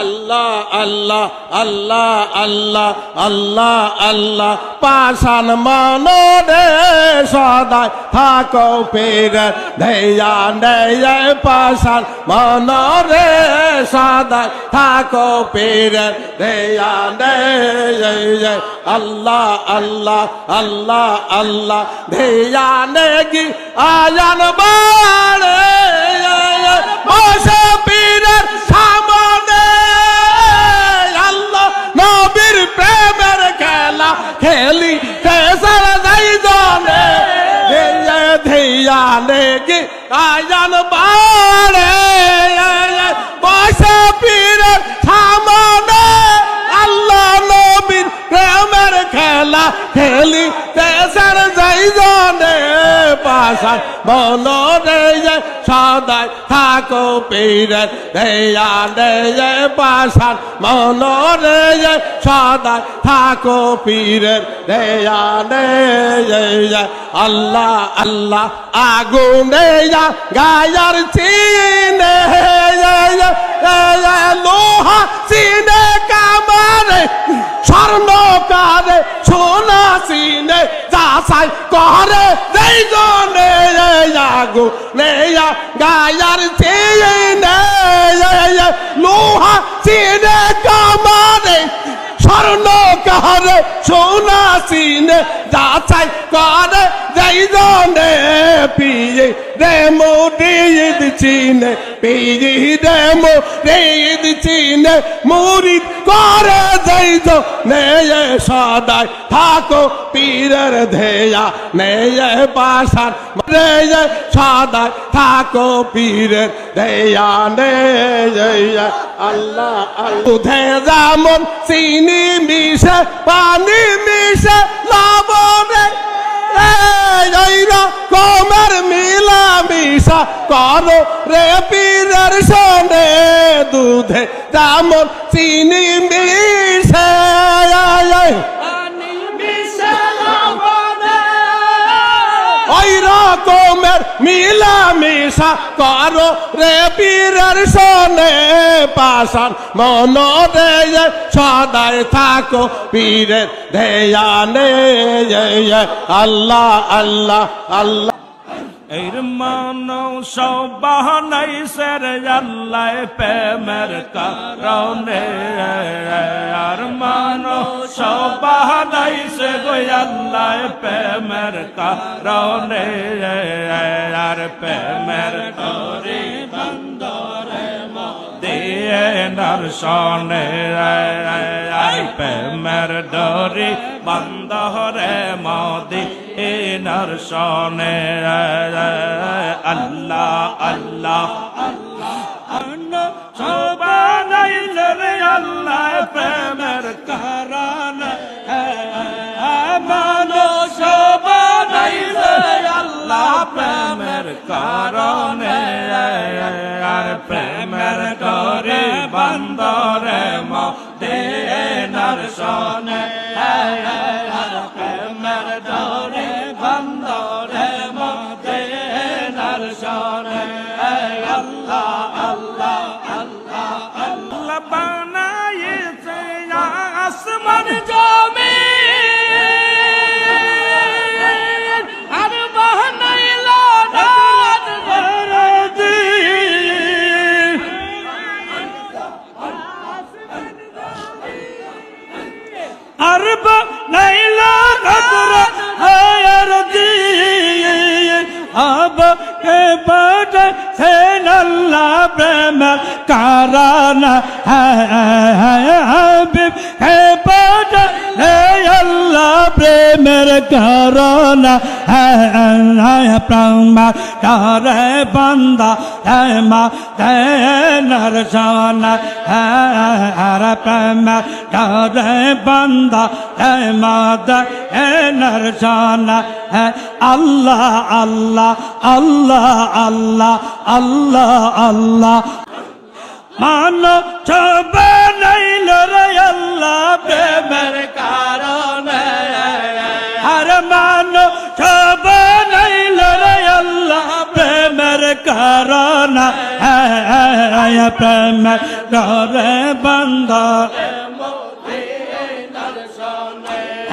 আল্লাহ আল্লাহ আল্লাহ আল্লাহ আল্লাহ আল্লাহ। পাশান মনরে সদাই থাকো পীর ধৈয়া নেয় পাশান মনরে সদাই থাকো পীর ধৈয়া নেয় আল্লাহ আল্লাহ আল্লাহ আল্লাহ। ধৈয়া নেগি আয়ান বাড়ে বসে খেলি কেসর যাই জানে ধেয়া নেগি আয়ান পাশান বলো রে যে, সদাই থাকো পীরের দেয়া রে যে পাশান মনো রে যে, সদাই থাকো পীরের দেয়া রে যে আল্লাহ আল্লাহ, আগুনে যা, গায়ার চিনে লোহা চিনে কামারে। স্বর্ণ কারে সোনা চিনে যাচাই করে। যেই জনে আগু নেয়া গায়ার চিনে লোহা চিনে কামারে স্বর্ণ কারে সোনা চিনে যাচাই করে। যেই জনে পিয়ে রে মোদিদ চিনে পিয়ে রে মোদিদ চিনে মুরিদ করে। যেই জনে সদাই থাকো পীরের ধেয়া, নেয়ে পাশার রে সদাই থাকো পীরের ধেয়া, নেয়ে আল্লাহ আল্লাহ। যেমন চিনি মিশে, পানি মিশে, লবণে কমের মিলা মিশা করো রে পীরের সনে দুধে যেমন চিনি মিশে। ওই মিলা মিশা করো রে পীরের সনে। পাশান মন রে সদাই থাকো পীরের দেয়ানে আল্লাহ আল্লাহ আল্লাহ। এর মানব সবাহ নাই সের আল্লাহ প্রেমের কারণে। আর মানব সবাহ নাই সে আল্লাহ প্রেমের কারণে। আর প্রেমের তরে বন্দরে দিয়ে দর্শনে। প্রেমের ডরি বন্দরে মদি এ দর্শনে আল্লাহ আল্লাহ আল্লাহ। সবাই রে আল্লাহ প্রেমের কারণ। মানো সবাই রে আল্লাহ প্রেমের কারণে। আর প্রেমের করে বন্দরে নরসনে আর আল্লাহ আল্লাহ নল্লা প্রেম কারণ হ্যাঁ হ্যাঁ বড় প্রেমের কারণ প্রেম তারে বন্দা, হে, মা, হে, নরসন হর প্রেম তারে বন্দা, হে, মা, হে নরসন আল্লাহ আল্লাহ আল্লাহ আল্লাহ আল্লাহ আল্লাহ। মানো ছবে নাইল রে আল্লাহ নাইল রে আল্লাহ প্রেমের কারণ প্রেম ডরে বান্দা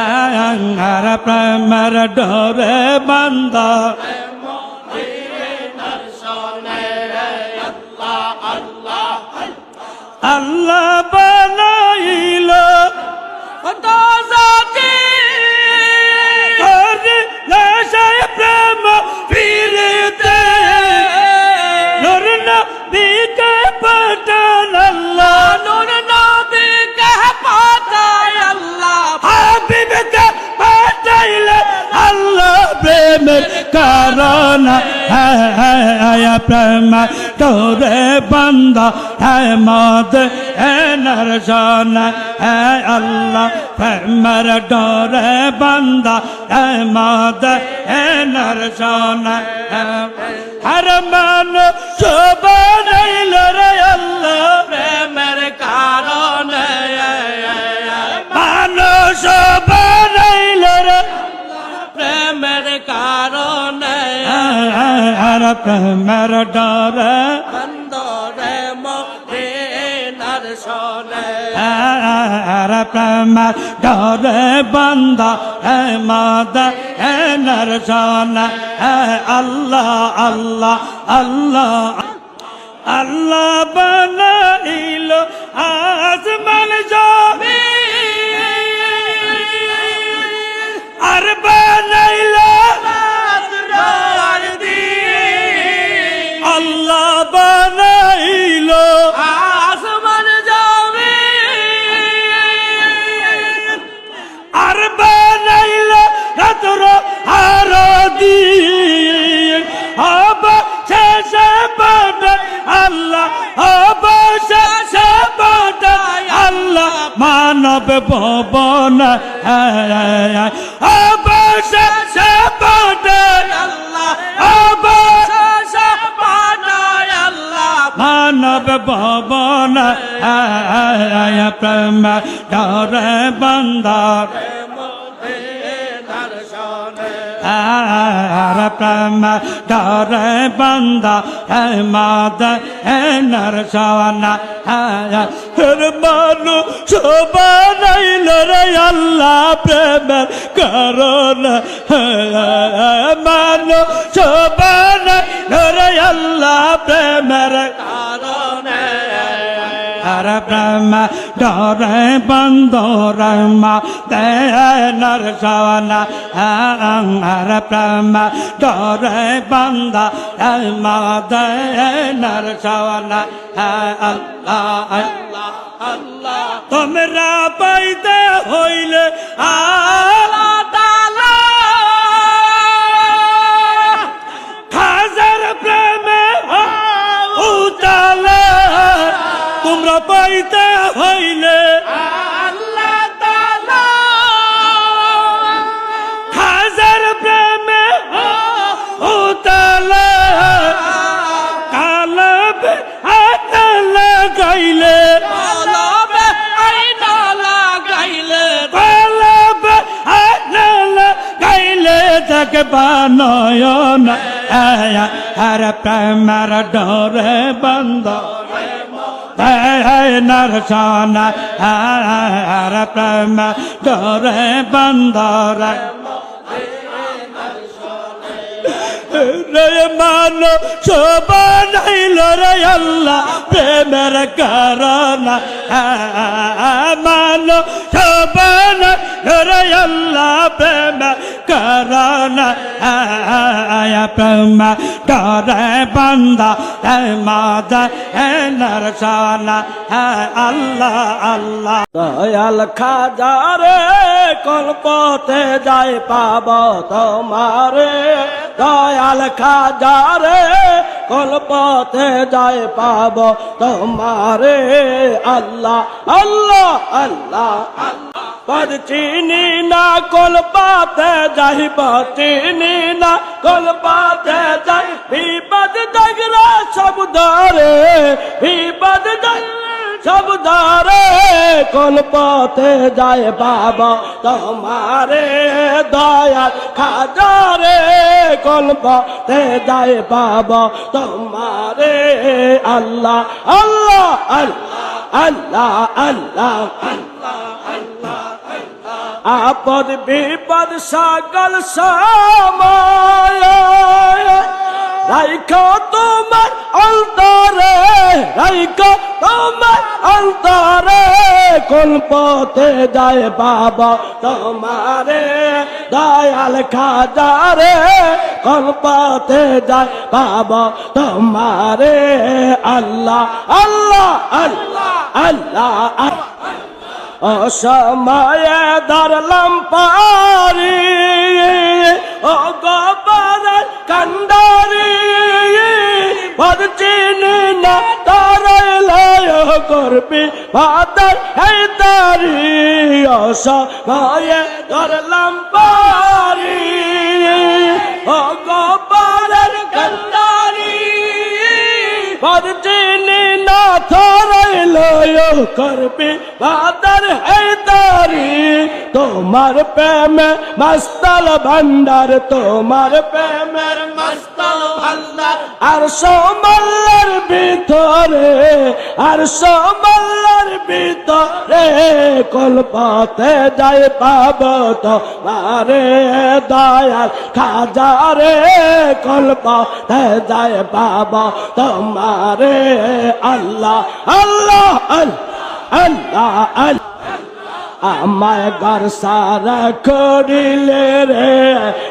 আর প্রেমের ডরে বান্দা আল্লাহ বানাইল হ্যাঁ প্রেম তোরে বান্দা হ্যাঁ মদ হ্যাঁ আল্লাহ। প্রেমের ডরে বান্দা হ্যাঁ মদ নরসন হর মান শোভন রে আল্লাহ আর প্রেমের ডরে। বন্দরে মুক্তি নরসনে আর প্রেমের ডরে বন্ধ হে মাদ নরসন আল্লাহ আল্লাহ আল্লাহ আল্লাহ। বানাইল আসমান জমি। বানাইল আসমান যাবে আর বানাইল রাতর আর দিন। হব শেষে বাদ আল্লাহ হব শেষে বাদ আল্লাহ মানব ভবন। হব শেষে বাদ আল্লাহ মানব ভবন প্রেম ডরে বন্দার নরসনে আর প্রেম ডরে বন্দা হে মাদ হে নরসনা হর মানু শোভানাইল রে আল্লাহ প্রেমের কারণ মানু শোভানাইল রে আল্লাহ প্রেমের কারণে। হর ব্রহ্ম ডরে বন্দরম দেনর সবন হর ব্রহ্ম ডরে বন্দ দেনর সবন আল্লাহ আল্লাহ আল্লাহ তোমরা পাইতে হইলে আল্লাহ দেখবা নয়ন আর প্রেমার ডরে বন্ধ নরসন আর প্রেম ডরে বন্দর রে মান শোভানাইল রে আল্লাহ প্রেমের কারণ মান শোভানাইল রে আল্লাহ কারণ প্রেম ডরে বন্দা মাদ নরসন আল্লাহ আল্লাহ দয়াল খাজারে কল্পতে যাই পাব তোমারে দয়াল খাজারে কল্পতে যাই পাব তোমারে আল্লাহ আল্লাহ আল্লাহ পদ চিনি না কলপাতে চিনি না কলপাতে যাই বিপদ দগরা সব ধরে বিপদ সব ধরে কোন পথে যায় বাবা তোমারে দয়াল খাজারে কোন পথে যায় বাবা তোমারে আল্লাহ আল্লাহ আল্লাহ আল্লাহ আল্লাহ আপদ বিপদ সকল সময়। রাইখ তোমার অন্তরে, রাইখ তোমার অন্তরে, কোন পথে যায় বাবা তোমারে? দয়াল খাজারে, কোন পথে যায় বাবা তোমারে? আল্লাহ আল্লাহ আল্লাহ আল্লাহ আল্লাহ। অসময়ে ধরলাম পারি ও গোবর কান্ডারি বদচিনি না তারাইলায় করবি বাদর হেদারি অসময়ে ধরলাম পারি ও গোবর কান্ডারি বদচিনি না তারাইলায় করবি বাদর তোমার প্রেমে মস্তল ভণ্ডার তোমার প্রেমের মস্তল ভান্ডার। আর সমল্লার ভিতরে, আর সমল্লার ভিতরে কলপথে যাই পাব তো মারে দয়াল খাজারে কলপথে যাই পাব তোমারে আল্লাহ। আল্লাহ আল্লাহ আল্লাহ আল্লাহ। আমায় ঘর সারা করিলে রে,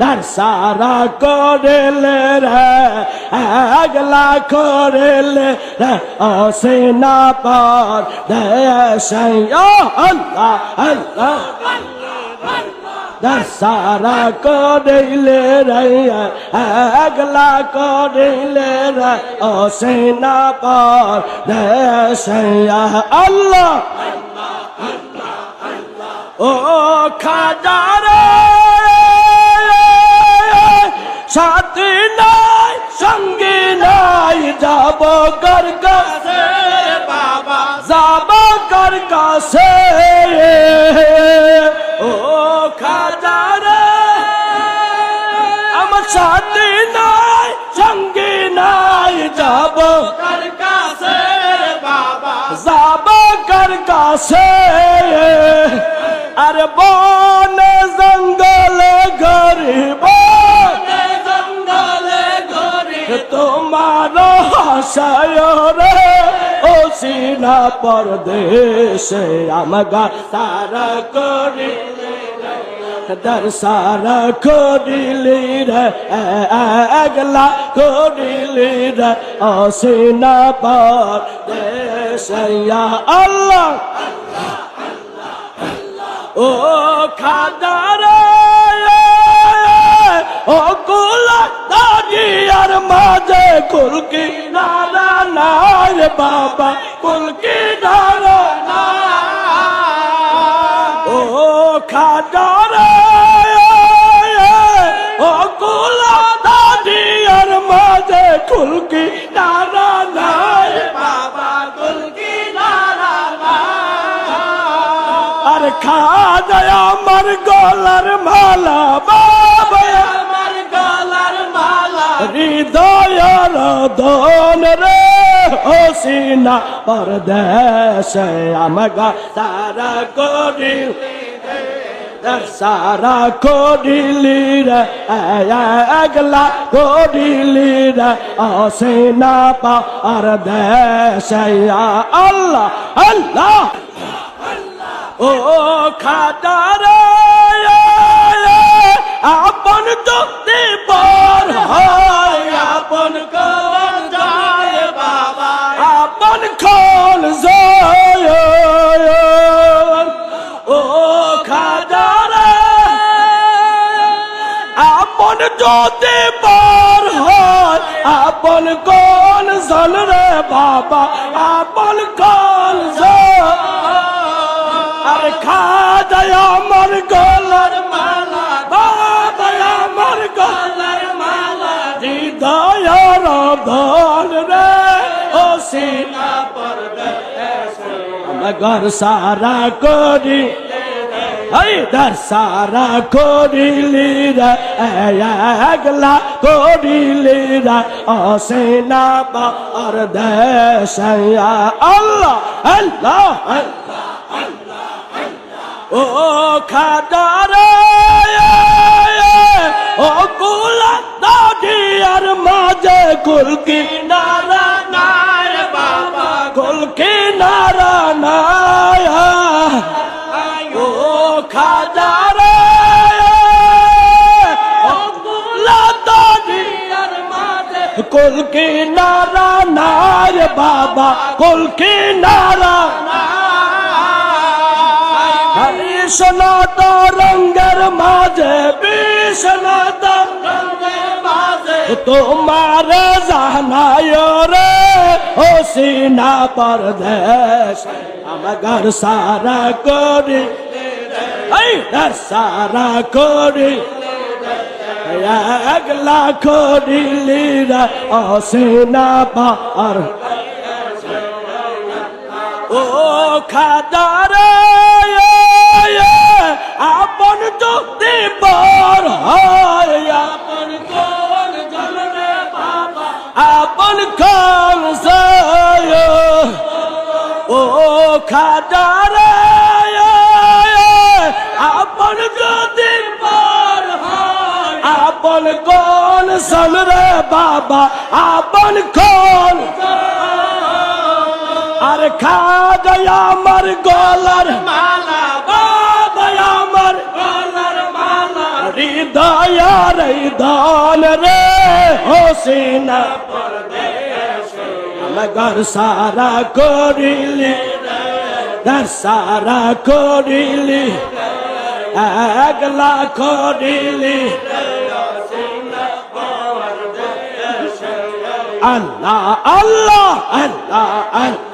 ঘর সারা করিলে রে আগলা করিলে রে ও সেনা পর দেশ আল্লাহ আল্লাহ। দশারা করিলে রে আগলা করিলে রে ও সেনা পর দেশ আল্লাহ। ও খাজারে, সাথী নাই, সঙ্গী নাই, যাব কর কাছে? বাবা যাব কর কাছে? ও খাজারে, আমার সাথী নাই, সঙ্গী নাই, যাব কার কাছে? বাবা যাব কর কাছে? আর বনে জঙ্গলে গরিব। জঙ্গলে ঘরে তোমার হাসায় রে ও সিনা পরদেশে আমগা তারা করি দর্শারা করিলি রে আগলা করিলি রে। ও সিনা পরদেশে আল্লাহ ও খাদারে, ও কুলা দাঁড়িয়ার মাঝে কুলকি নারা নাই বাবা কুলকি নারা ও খাদারে, ও কুলা দাঁড়িয়ার মাঝে কুলকি নারা নাই। আর খা যায় আমার গলার মালা, বাবা। আমার গলার মালা হৃদয়ের দোন রে, ও সিনা পরদেশে আমগা তারা করি সারা করিলি রে আগলা করিলি রে, ও সিনা পরদেশে। আল্লাহ আল্লাহ। ও খাদারে আপন যদি বর হয়, আপন কোন যায় বাবা, আপন খোল যায়। ও খাদারে আপন যদি বর হয়, আপন কোন জল রে বাবা, আপন কোন জল আর খা যায় আমার গলার মালা বাবা আমার গলার মালা হৃদয়ের ধন রে, ও সিনা ঘর সারা করি দর সারা করিলি রে, একলা করিলি অসেনা পার দেশ আল্লাহ আল্লাহ। ও খাদারে ও, কুলা দাদিয়ার মাঝে কুলকি নারা নার বাবা কুলকি নারা ও, খাদারে কুলকি নারা নার বাবা কুলকি বিশ্বনাথ রঙ্গের মাঝে মাঝে। তোমার জানায় রে, ও সিনা পরদেশ, আমার সারা করি। সারা করি। একলা করিলি রে, ও সিনা পর ও খাদারে খাদারে আপন হয় আপন কোন সলরে বাবা, আপন কোন? আর খা গয়া আমার গলার মালা বাবা আমার গলার মালা। হৃদয় হৃদয় রে, হোসিনা ঘর সারা করিলি। সারা করিলি একলা করিলি। আল্লাহ আল্লাহ আল্লাহ আল্লাহ।